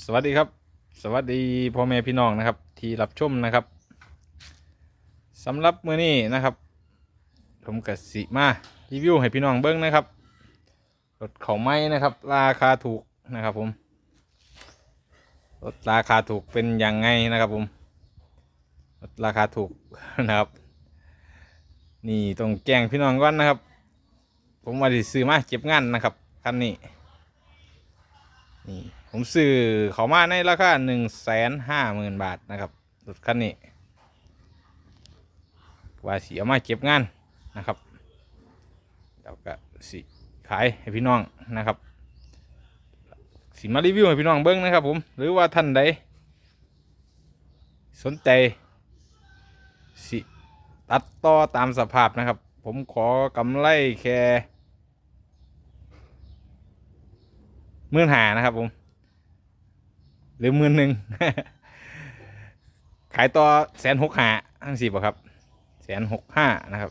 สวัสดีครับ สวัสดีพ่อแม่พี่น้องนะครับ ที่รับชมนะครับสำหรับมื้อนี้นะครับ ผมกับสิมารีวิวให้พี่น้องเบิ้งนะครับรถเขาไม้นะครับ ราคาถูกนะครับผมรถราคาถูกเป็นยังไงนะครับผมรถราคาถูกนะครับ นี่ต้องแจ้งพี่น้องก่อนนะครับ ผมมาดิซื้อมาเก็บงานนะครับคันนี้นี่ ผมซื้อเขามาในราคาหนึ่งแสนห้าหมื่นบาทนะครับรถคันนี้ว่าสีเอามาเก็บงานนะครับแล้วก็สิขายให้พี่น้องนะครับสิมารีวิวให้พี่น้องเบิ้งนะครับ ผมหรือว่าท่านใดสนใจสิตัดต่อตามสภาพนะครับ ผมขอกำไรแค่หมื่นหานะครับผม หรือหมื่นหนึ่งขายต่อแสนหกห้าทั้งสี่ป่ะครับแสนหกห้านะครับ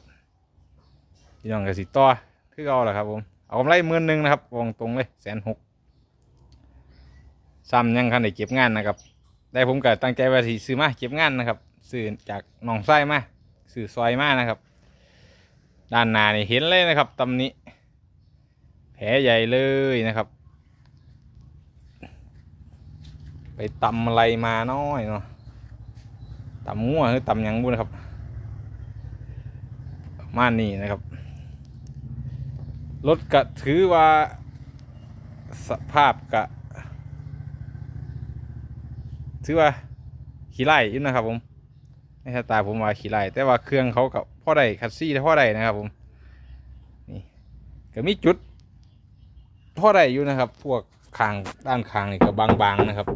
พี่น้องกับสิต่อคือเอาแหละครับผมเอากำไรหมื่นหนึ่งนะครับวงตรงเลยแสนหกซ้ำยังคันได้เก็บงานนะครับ ได้ผมก็ตั้งใจว่าสิซื้อมาเก็บงานนะครับซื้อจากหนองไส้มาซื้อซอยมานะครับ ด้านหน้านี่เห็นเลยนะครับตำนี้แผลใหญ่เลยนะครับ ไปตำอะไรมาน้อยเนาะตำงัวหรือตำยังบุนะครับมานี้นะครับรถกะถือว่าสภาพกะถือว่าขี้ไล่อยู่นะครับ ผมในสาตาผมว่าขี้ไล่แต่ว่าเครื่องเขากับพ่อใดคัสซี่พ่อใดนะครับผมนี่ก็มีจุดพ่อใดอยู่นะครับ พวกคางด้านคางนี่ก็บางๆนะครับ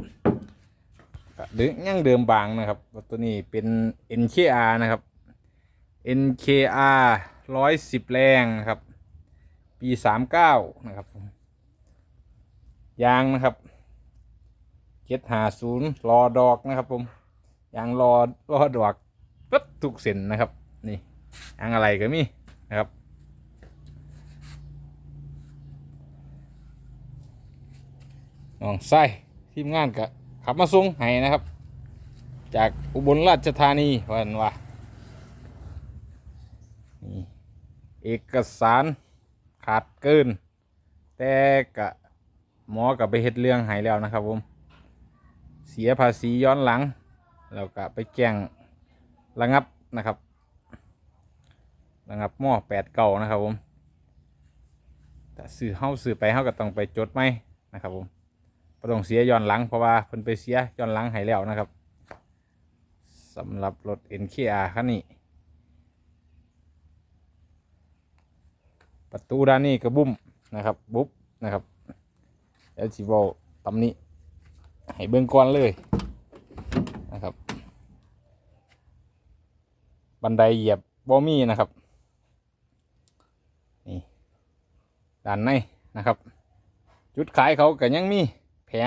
เดิมยังเดิมบางนะครับ ตัวนี้เป็น NKR นะครับ NKR ร้อยสิบแรงนะครับ ปีสามเก้านะครับยางนะครับเจ็ดหาศูนย์รอดอกนะครับผมยางรอรอดอกปั๊บทุกเส้นนะครับ นี่ยางอะไรก็มีนะครับน้องไส้ทีมงานก็ ขับมาส่งให้นะครับ จากอุบลราชธานีวันว่าเอกสารขาดเกิน แต่กะหมอกับไปเฮ็ดเรื่องให้แล้วนะครับผมเสียภาษีย้อนหลังแล้วก็ไปแจ้งระงับนะครับระงับหม้อแปดเก่านะครับผมแต่ซื้อเฮาซื้อไปเฮาก็ต้องไปจดไหมนะครับผม บ่ต้องเสียย้อนหลังเพราะว่าเพิ่นไปเสียย้อนหลังให้แล้วนะครับสำหรับรถ NKR คันนี้ ประตูด้านนี้ก็บุ้มนะครับบุ๊บนะครับเอลจิโวตำนี้ ให้เบิ่งก่อนเลยนะครับ บันไดเหยียบบ่มีนะครับนี่ด้านในนะครับ จุดขายเขาก็ยังมี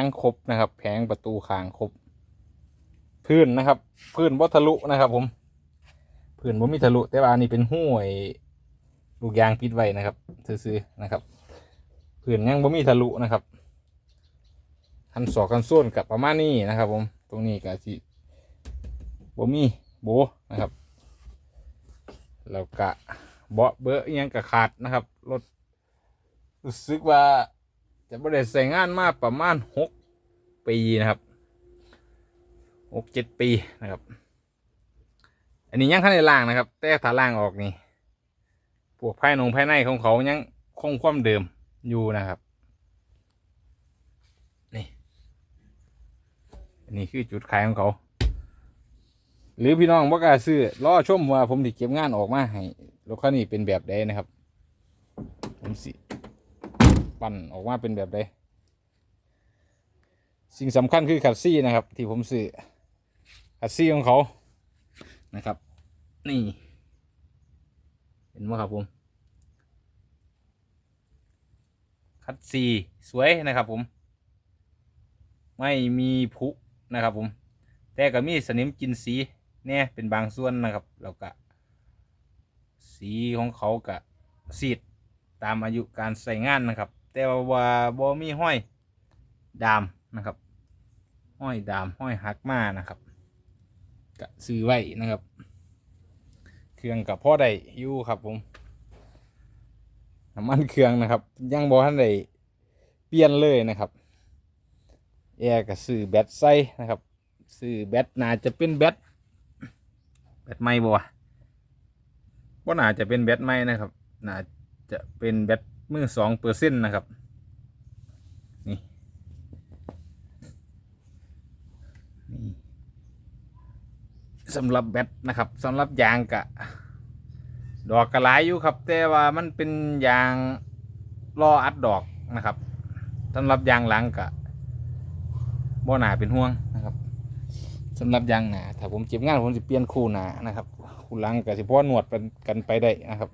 งครบนะครับ แผงประตูคางครบ พื้นนะครับ พื้นวัทะลุนะครับ ผม พื้นบ่มีทะลุ แต่ว่านนี้เป็นห้วยลูกยางปิดไว้นะครับ ซื้อๆนะครับ พื้นยังบ่มีทะลุนะครับคันศอกคันส้นกับประมาณนี้นะครับ ผม ตรงนี้ก็สิบ่มีโบนะครับแล้วก็เบาะเบอะอิหยังก็ขาดนะครับรถรู้สึกว่า จะบริเวณใส่งานมาประมาณหกปีนะครับหกเจ็ดปีนะครับ อันนี้ยังขั้นในล่างนะครับ แต่ถ้าล่างออกนี่พวกภายนงภายในของเขายังคงความเดิมอยู่นะครับนี่อันนี้คือจุดขายของเขา หรือพี่น้องบ่กาซื้อรอชมว่าผมที่เก็บงานออกมาให้รถคันนี้เป็นแบบใดนะครับผมสิ ปั่นออกมาเป็นแบบใดสิ่งสำคัญคือขัดซี่นะครับ ที่ผมซื้อขัดซี่ของเขานะครับ นี่ เห็นไหมครับผมขัดซี่สวยนะครับผม ไม่มีผุนะครับผม แต่ก็มีสนิมกินสีเนี่ยเป็นบางส่วนนะครับแล้วก็สีของเขากะสีดตามอายุการใส่งานนะครับ แต่ว่าบ่มีห้อยดามนะครับ ห้อยดามห้อยหักมานะครับก็ซื้อไว้นะครับ เครื่องกับพ่อได้อยู่ครับผมน้ำมันเครื่องนะครับ ยังบอท่านได้เปลี่ยนเลยนะครับแอร์ก็ซื้อแบตใส่นะครับซื้อแบตน่าจะเป็นแบตแบตไม่บ่วะว่าน่าจะเป็นแบตไม่นะครับน่าจะเป็นแบต มือสองเปอร์เซ็นต์นะครับ นี่นี่สำหรับแบตนะครับสำหรับยางกะ ดอกกระหลอยู่ครับ แต่ว่ามันเป็นยางล่ออัดดอกนะครับสำหรับยางหลังกะบ่หนาเป็นห่วงนะครับสำหรับยางหนาถ้าผมเก็บงานผมจะเปลี่ยนคู่หนานะครับ คู่หลังกะสิพ่อหนวดเป็นกันไปได้นะครับ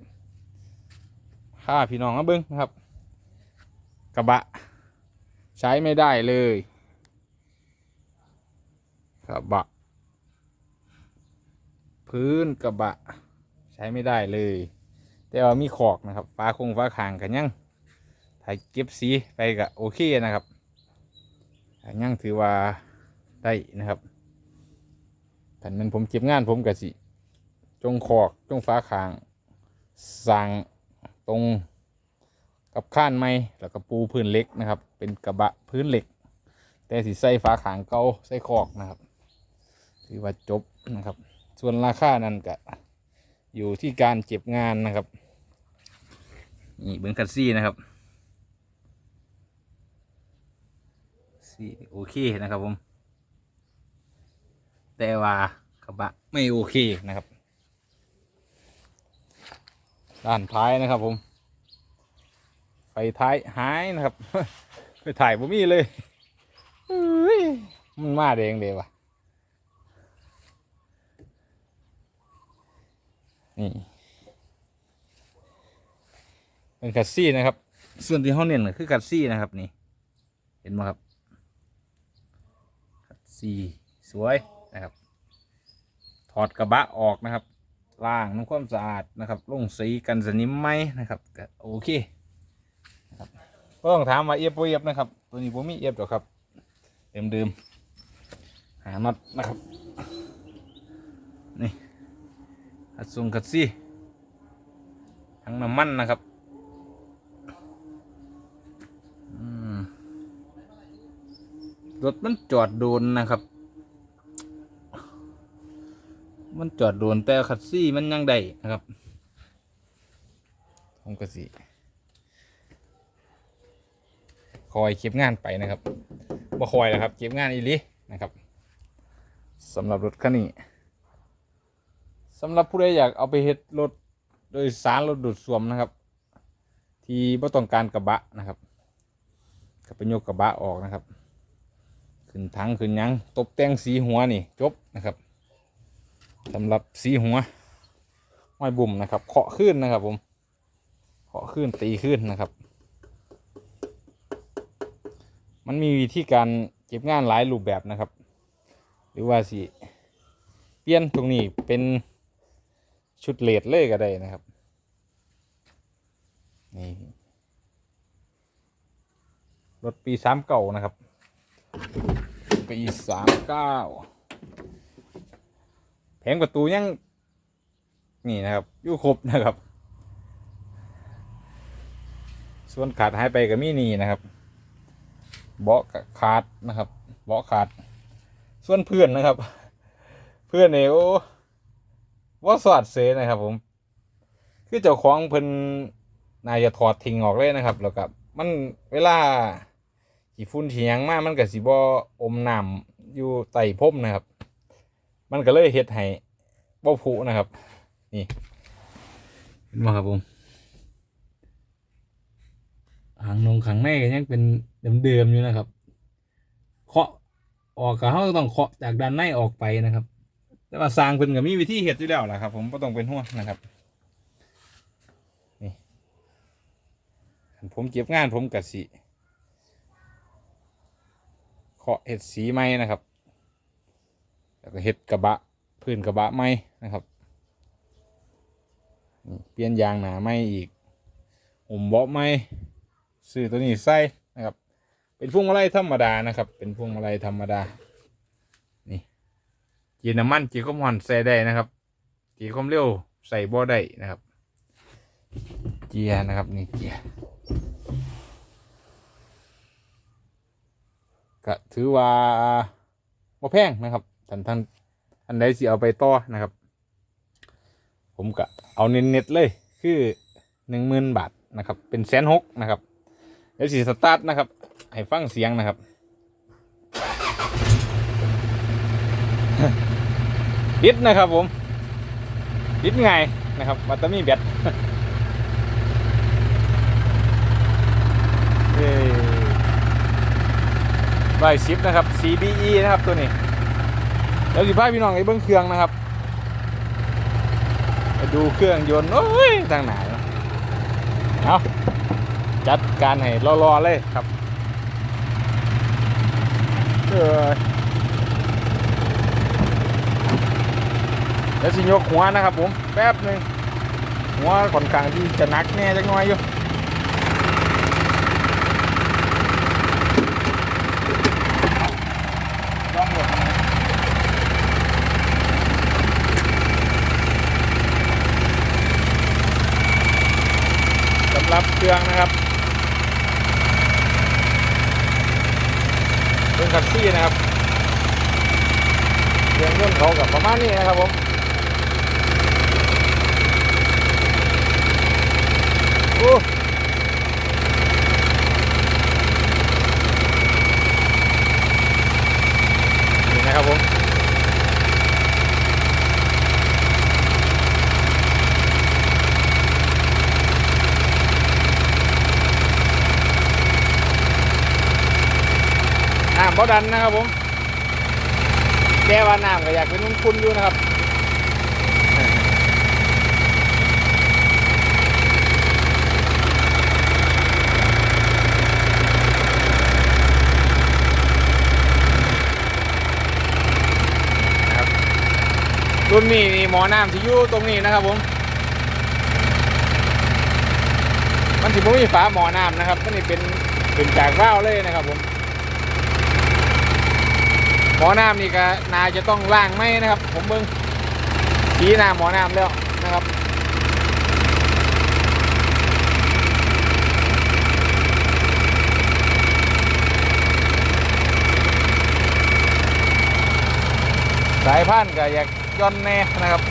ค่าพี่น้องมาเบิ้งนะครับ กระบะ ใช้ไม่ได้เลย กระบะ พื้นกระบะ ใช้ไม่ได้เลย แต่ว่ามีขอกนะครับฟ้าคงฟ้าคางกันยังถ้าเก็บสีไปก็โอเคนะครับก็ยังถือว่าได้นะครับถ้ามันผมเก็บงานผมก็สิ จงขอกจงฟ้าคางสั่ง ตรงกับข้านไม้แล้วก็ปูพื้นเหล็กนะครับ เป็นกระบะพื้นเหล็ก แต่สิใส่ฟ้าขางเกาใส่ขอกนะครับถือว่าจบนะครับ ส่วนราคานั้นก็อยู่ที่การเก็บงานนะครับนี่เบิ้งคัสซี่นะครับซี่โอเคนะครับผม แต่ว่ากระบะไม่โอเคนะครับ ด้านท้ายนะครับผม ไฟท้ายหายนะครับ ไปถ่ายบ่มีเลยมันมาเดงเดียวะนี่เป็นคัสซี่นะครับ ส่วนที่ห้องเนี่ยคือคัสซี่นะครับนี่ เห็นไหมครับคัสซี่สวยนะครับ ถอดกระบะออกนะครับ ล้างน้ำความสะอาดนะครับลงสีกันสนิมไหมนะครับโอเคนะครับก็ต้องถามว่าเอียบบ่เอียบนะครับ ตัวนี้ผมมีเอียบหรอกครับเดิมเดิมๆหาน็อตนะครับนี่คัดซุงคัดซี่ทั้งน้ำมันนะครับรถมันจอดโดนนะครับ มันจอดโดนแต่คัดซี่มันยังได้นะครับ ผมก็สิคอยเก็บงานไปนะครับบ่คอยแล้วครับ เก็บงานอีลีนะครับสำหรับรถคันนี้สำหรับผู้ใดอยากเอาไปเฮ็ดรถโดยสารรถดูดซ่วมนะครับ ที่บ่ต้องการกระบะนะครับก็ไปยกกระบะออกนะครับ ขึ้นทั้งขึ้นยังตกแต่งสีหัวนี่จบนะครับ สำหรับสีหัวห้อยบุ่มนะครับเคาะขึ้นนะครับผมเคาะขึ้นตีขึ้นนะครับ มันมีวิธีการเก็บงานหลายรูปแบบนะครับ หรือว่าสิเปลี่ยนตรงนี้เป็นชุดเลดเลยก็ได้นะครับนี่รถปีสามเก่านะครับปีสามเก้า แผงประตูยังนี่นะครับอยู่ครบนะครับ ส่วนขาดหายไปก็มีนี่นะครับ เบาะขาดนะครับ เบาะขาด ส่วนเพื่อนนะครับ เพื่อนเนี่ยโอ้ว่าสวัสดเซนะครับ ผม คือเจ้าของเพิ่นนายจะถอดทิ้งออกเลยนะครับแล้วก็มันเวลาขี่ฝุ่นขี่หยังมากมันก็สิบ่อมน้ำอยู่ใต้พมนะครับ มันก็เลยเฮ็ดให้บ่ผุนะครับ นี่เห็นไหมครับผมหางนงขังในก็ยังเป็นเดิมๆอยู่นะครับ เคาะออกก็เขาต้องเคาะจากด้านในออกไปนะครับ แต่ว่าสร้างเพิ่นก็มีวิธีเฮ็ดอยู่แล้วแหละครับ ผมก็ต้องเป็นห่วงนะครับนี่ผมเก็บงานผมกะสิเคาะเห็ดสีไม้นะครับ แล้วก็เห็ดกระบะพื้นกระบะไม้นะครับเปลี่ยนยางหนาไม้อีกอุ่มเบาะไม้ซื้อตัวนี้ใส่นะครับ เป็นพวงมาลัยธรรมดานะครับ เป็นพวงมาลัยธรรมดาจีน้ำมันจีความร้อนใส่ได้นะครับจีความเร็วใส่บ่ได้นะครับ เจียร์นะครับนี่เจียร์ก็ถือว่าบ่แพงนะครับ ท่านท่านอันใดสิเอาไปต่อนะครับ ผมก็เอาเน็ตๆเลยคือหนึ่งหมื่นบาทนะครับเป็นแสนหกนะครับเดี๋ยวสิสตาร์ทนะครับให้ฟังเสียงนะครับปิดนะครับผมปิดไงายนะครับวัตมีแบตร้อยสิบนะครับ CBE นะครับตัวนี้ แล้วสิพาพี่น้องไปเบิ้งเครื่องนะครับไปดูเครื่องยนต์โอ้ยทางไหนเนาะเอาจัดการให้รอๆเลยครับเออแล้วสิยกหัวนะครับผมแป๊บหนึ่งหัวค่อนข้างที่จะนักแน่จักหน่อยอยู่ ต้องหมด รับเครื่องนะครับเป็นคันซี่นะครับเครื่องยนต์เขากับประมาณนี้นะครับผมโอ้นี่นะครับผม น้ำบ่ดันนะครับผมแก้ว่าน้ำก็อยากเป็นนุ่นคุณอยู่นะครับรุ่นนี้นี่หมอน้ำที่อยู่ตรงนี้นะครับผม มันถือว่ามีฝาหมอน้ำนะครับมันนี่เป็นเป็นจากว่าวเลยนะครับผม หมอน้ำนี่ก็นาจะต้องล่างไหมนะครับ ผมเบิ่งชี้หน้าหมอน้ำแล้วนะครับสายพันก็อยากย่อนแน่นะครับ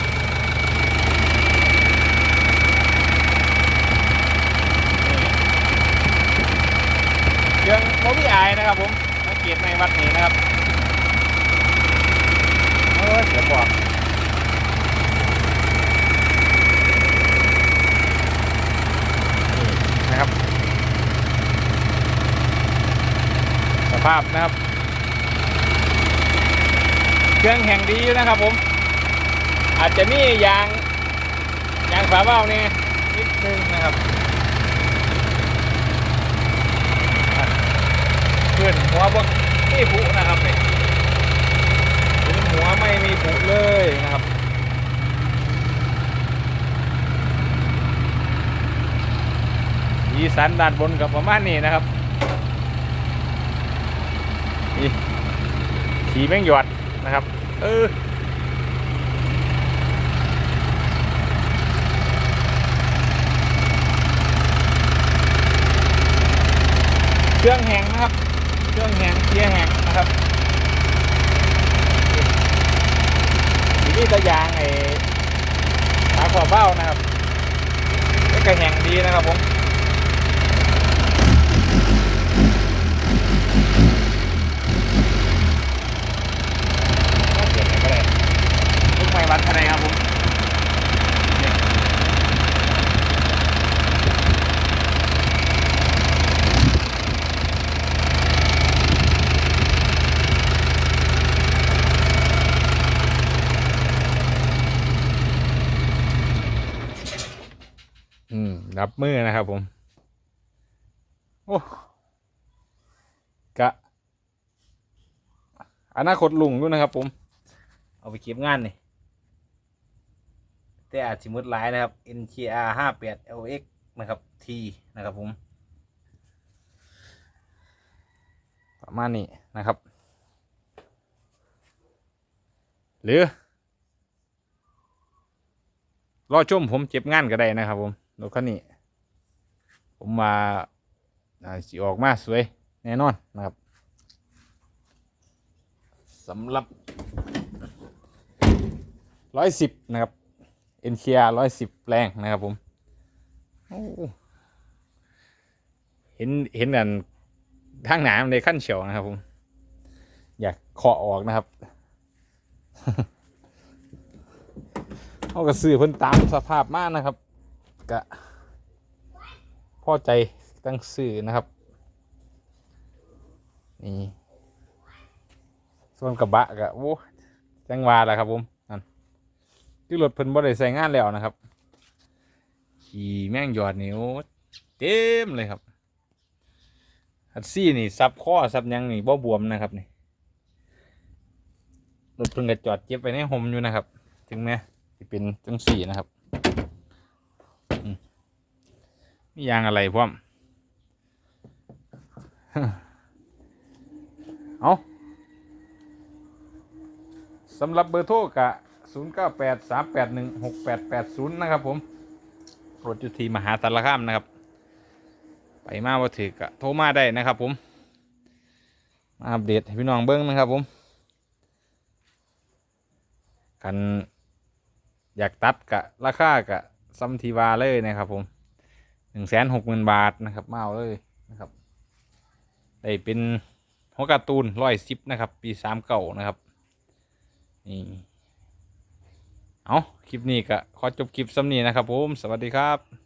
เครื่องโมบิไอายนะครับผมสังเกตในวัดนี้นะครับ เออเสียบอกนี่นะครับ สภาพนะครับ เครื่องแห่งดีอยู่นะครับผม อาจจะมียางยางฝาเบ้านี่นิดนึงนะครับอะเพื่อนหัวบกนี่ผุนะครับเนี่ย หัวไม่มีผุเลยนะครับอีสันด้านบนกับประมาณนี้นะครับนี่ขี่แม่งหยอดนะครับ เออเครื่องแหงนะครับ เครื่องแหงเกียร์แหงนะครับ นี่ตะยางไอ้ขาขวาเบ้านะครับแล้วก็แห่งดีนะครับผมเปลี่ยนไหนก็ได้ลูกไม้วัดคะแนนครับผมเนี่ยอื มือนะครับ ผม โอ้กะอนาคตลุงด้วยนะครับ ผม เอาไปเก็บงานนี่แต่อาจจะมืดหลายนะครับ NKR 58 LX นะครับ T นะครับผม ประมาณนี้นะครับ หรือ รอชมผมเจ็บงานก็ได้นะครับผมรถคันนี้ ผมมาอ่าสิออกมาสวยแน่นอนนะครับสำหรับร้อยสิบนะครับเอ็นเคียร้อยสิบแรงนะครับผมเห็นเห็นกันทางหนามในขั้นเฉียวนะครับผม อยากเคาะออกนะครับเขาก็ซื้อเพิ่นตามสภาพมากนะครับกะ พอใจตั้งซื้อนะครับนี่ส่วนกระบะกะโอ้จังหวาแหละครับผมนั่นที่รถเพิ่นบ่ได้ใส่งานแล้วนะครับ ขี่แม่งหยอดนี่โอ้เต็มเลยครับอัดซี่นี่ซับข้อซับยังนี่บ่บวมนะครับนี่รถเพิ่นก็จอดเก็บไว้ในโฮมอยู่นะครับ ถึงแม้จะเป็นจังสี่นะครับ มียางอะไรพร้อม เอาสำหรับเบอร์โทรกะ0 9 8 3 8 1 6 8 8 0 นะครับผม รถอยู่ที่มหาสารคามนะครับ ไปมาว่าถือกะโทรมาได้นะครับผม มาอัปเดตให้พี่น้องเบิ้งนะครับผมกันอยากตัดกะราคากะซัมทีวาเลยนะครับผม หนึ่งแสนหกหมื่นบาทนะครับมาเอาเลยนะครับได้เป็นหัวการ์ตูนร้อยสิบนะครับ ปีสามเก่านะครับนี่เอาคลิปนี้ก็ขอจบคลิปซ้ำนี้นะครับผม สวัสดีครับ